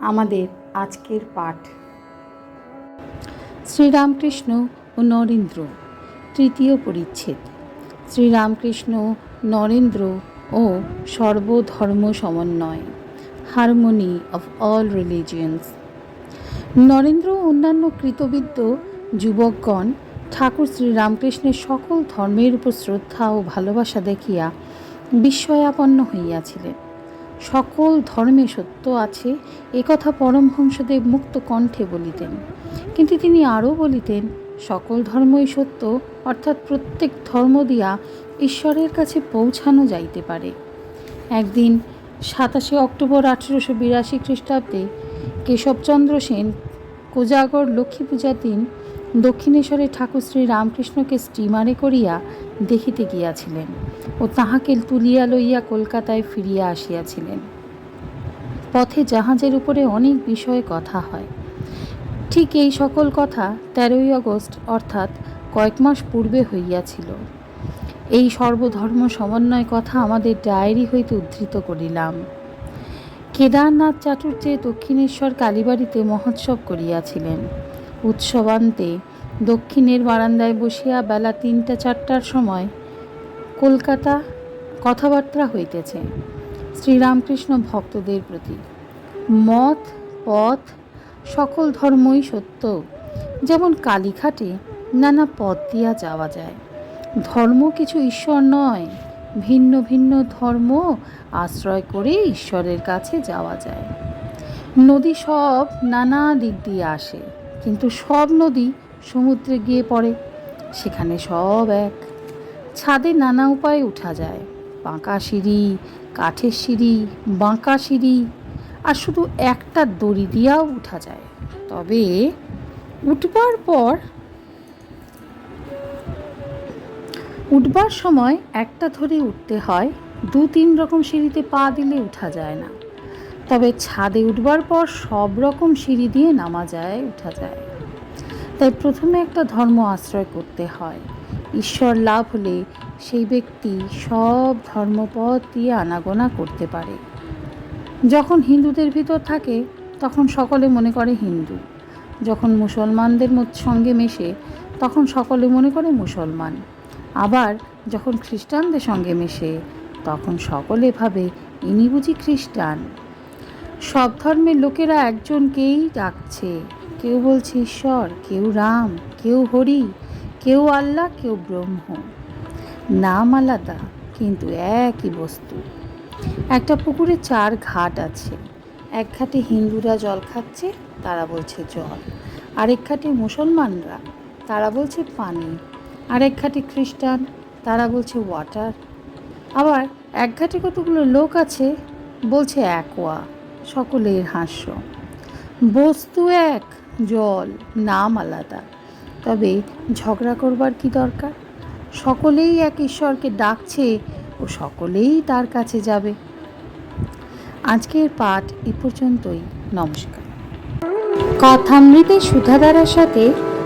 আমাদের আজকের পাঠ। শ্রীরামকৃষ্ণ ও নরেন্দ্র, তৃতীয় পরিচ্ছেদ। শ্রীরামকৃষ্ণ, নরেন্দ্র ও সর্বধর্ম সমন্বয় harmony of all religions Narendra অন্যান্য কৃতবিদ্য যুবকগণ ঠাকুর শ্রীরামকৃষ্ণের সকল ধর্মের উপর শ্রদ্ধা ও ভালোবাসা দেখিয়া বিস্ময়াপন্ন হইয়াছিলেন। সকল ধর্মে সত্য আছে একথা পরমহংসদেব মুক্ত কণ্ঠে বলিতেন। কিন্তু তিনি আরও বলিতেন, সকল ধর্মই সত্য, অর্থাৎ প্রত্যেক ধর্ম দিয়া ঈশ্বরের কাছে পৌঁছানো যাইতে পারে। একদিন সাতাশে অক্টোবর আঠেরোশো বিরাশি খ্রিস্টাব্দে কেশবচন্দ্র সেন কোজাগর লক্ষ্মী পূজার দিন দক্ষিণেশ্বরে ঠাকুর শ্রী রামকৃষ্ণকে স্টিমারে করিয়া দেখিতে গিয়াছিলেন ও তাহাকে তুলিয়া লইয়া কলকাতায় ফিরিয়া আসিয়াছিলেন। পথে জাহাজের উপরে অনেক বিষয়ে কথা হয়। ঠিক এই সকল কথা তেরোই আগস্ট অর্থাৎ কয়েক মাস পূর্বে হইয়াছিল। এই সর্বধর্ম সমন্বয় কথা আমাদের ডায়েরি হইতে উদ্ধৃত করিলাম। কেদারনাথ চাটুর্যে দক্ষিণেশ্বর কালীবাড়িতে মহোৎসব করিয়াছিলেন। উৎসবান্তে দক্ষিণের বারান্দায় বসিয়া বেলা তিনটা চারটার সময় কলকাতা কথাবার্তা হইতেছে। শ্রীরামকৃষ্ণ ভক্তদের প্রতি। মত, পথ, সকল ধর্মই সত্য। যেমন কালীঘাটে নানা পথ দিয়া যাওয়া যায়। ধর্ম কিছু ঈশ্বর নয়। ভিন্ন ভিন্ন ধর্ম আশ্রয় করে ঈশ্বরের কাছে যাওয়া যায়। নদী সব নানা দিক দিয়ে আসে, কিন্তু সব নদী সমুদ্রে গিয়ে পড়ে, সেখানে সব এক। ছাদে নানা উপায়ে উঠা যায় বাঁকা সিঁড়ি, কাঠের সিঁড়ি, বাঁকা সিঁড়ি, আর শুধু একটা দড়ি দিয়াও উঠা যায়। তবে উঠবার পর উঠবার সময় একটা ধরে উঠতে হয়, দু তিন রকম সিঁড়িতে পা দিলে উঠা যায় না। তবে ছাদে উঠবার পর সব রকম সিঁড়ি দিয়ে নামা যায়, উঠা যায়। তাই প্রথমে একটা ধর্ম আশ্রয় করতে হয়। ঈশ্বর লাভ হলে সেই ব্যক্তি সব ধর্মপথ দিয়ে আনাগোনা করতে পারে। যখন হিন্দুদের ভিতর থাকে, তখন সকলে মনে করে হিন্দু। যখন মুসলমানদের সঙ্গে মেশে, তখন সকলে মনে করে মুসলমান। আবার যখন খ্রিস্টানদের সঙ্গে মেশে, তখন সকলে ভাবে ইনি বুঝি খ্রিস্টান। সব ধর্মের লোকেরা একজনকেই ডাকছে। কেউ বলছে ঈশ্বর, কেউ রাম, কেউ হরি, কেউ আল্লাহ, কেউ ব্রহ্ম। নাম আলাদা, কিন্তু একই বস্তু। একটা পুকুরে চার ঘাট আছে। এক ঘাটে হিন্দুরা জল খাচ্ছে, তারা বলছে জল। আরেক ঘাটে মুসলমানরা, তারা বলছে পানি। আরেক ঘাটে খ্রিস্টান, তারা বলছে ওয়াটার আবার এক ঘাটে কতগুলো লোক আছে, বলছে অ্যাকোয়া সকলের হাস্য। বস্তু এক, জল, নাম আলাদা। তবে ঝগড়া করবার কি দরকার? সকলেই এক ঈশ্বরকে ডাকছে ও সকলেই তার কাছে যাবে। আজকের পাঠ এ পর্যন্তই। নমস্কার। কথামৃতের সুধাধারার সাথে